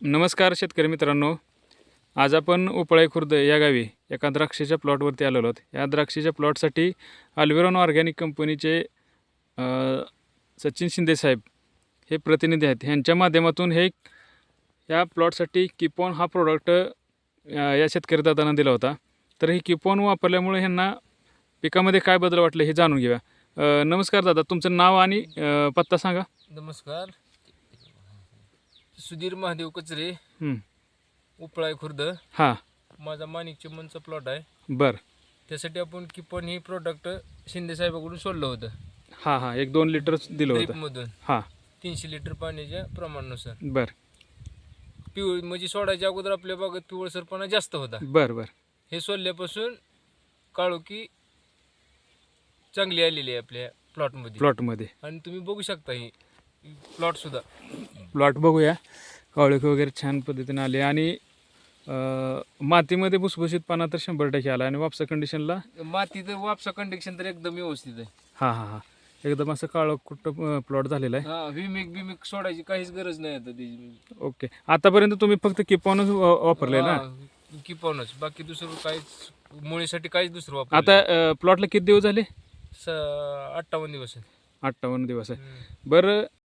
नमस्कार शेतकरी मित्रांनो. आज आपण उपळाई खुर्द या गावी एका द्राक्षाच्या प्लॉटवरती आलेलो आहोत. या द्राक्षाच्या प्लॉटसाठी अल्विरॉन ऑर्गॅनिक कंपनीचे सचिन शिंदेसाहेब हे प्रतिनिधी आहेत. ह्यांच्या माध्यमातून हे या प्लॉटसाठी किपॉन हा प्रोडक्ट या शेतकरी दादांना दिला होता. तर हे किपॉन वापरल्यामुळे ह्यांना पिकामध्ये काय बदल वाटले हे जाणून घेऊया. नमस्कार दादा तुमचं नाव आणि पत्ता सांगा. नमस्कार. सुधीर महादेव कचरे. उपळाय खुर्द हां. माझा माणिक चिमणचा प्लॉट आहे. बरं. त्यासाठी आपण किपन ही प्रोडक्ट शिंदे साहेबाकडून सोडलं होतं. हां हां. एक दोन लिटर दिलं होतं. ड्रीपमधून हां. तीनशे लिटर पाण्याच्या प्रमाणानुसार. बरं. पिवळ म्हणजे सोडायच्या अगोदर आपल्या बागेत पिवळसरपणा जास्त होता. बरं बरं. हे सोडल्यापासून काळोखी चांगली आलेली आहे आपल्या प्लॉटमध्ये प्लॉटमध्ये आणि तुम्ही बघू शकता ही प्लॉट सुद्धा. प्लॉट बघूया. कावळक वगैरे छान पद्धतीने आले. आणि मातीमध्ये भुसभुशीतपणा तर शंभर टक्के आला. आणि वापसा कंडिशनला मातीचं वापसा कंडिक्शन तर एकदम व्यवस्थित आहे. हां हां हां. एकदम असं काळं कुठं प्लॉट झालेला आहे. हा विमिक बिमिक सोडायची काहीच गरज नाही आता त्याची. ओके. आतापर्यंत तुम्ही फक्त किपॉनच वापरले ना? हा, किपॉनच बाकी दुसरं काहीच मुळीसाठी काहीच दुसरं वापर आता प्लॉटला किती दिवस झाले? अठ्ठावन्न दिवस आहे. अठ्ठावन्न दिवस आहे. बरं